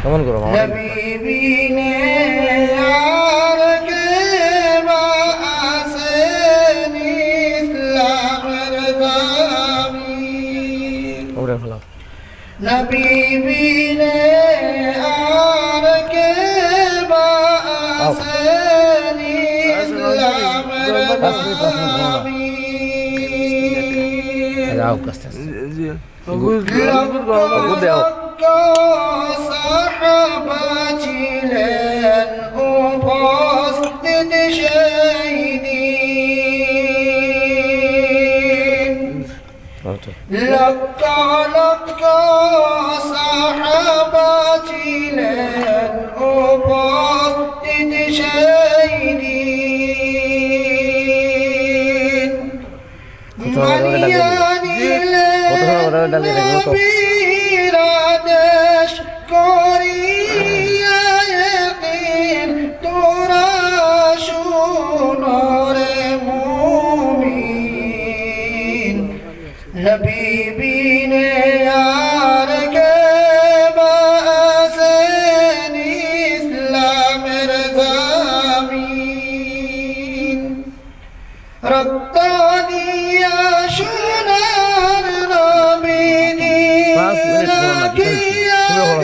কেমন করো মামা যাও কষ্ট لقى لقى صحباتي لن أبطل شيدين مليان إلى করিয়া একদিন তোরা শুনো রে মুমিন। নবী বিনে আর কে বাসেন ইসলামের জামিন। রক্তানিয়া সোনার নবীজি পাঁচ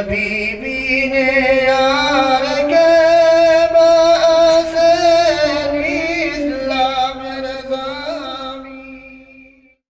कभी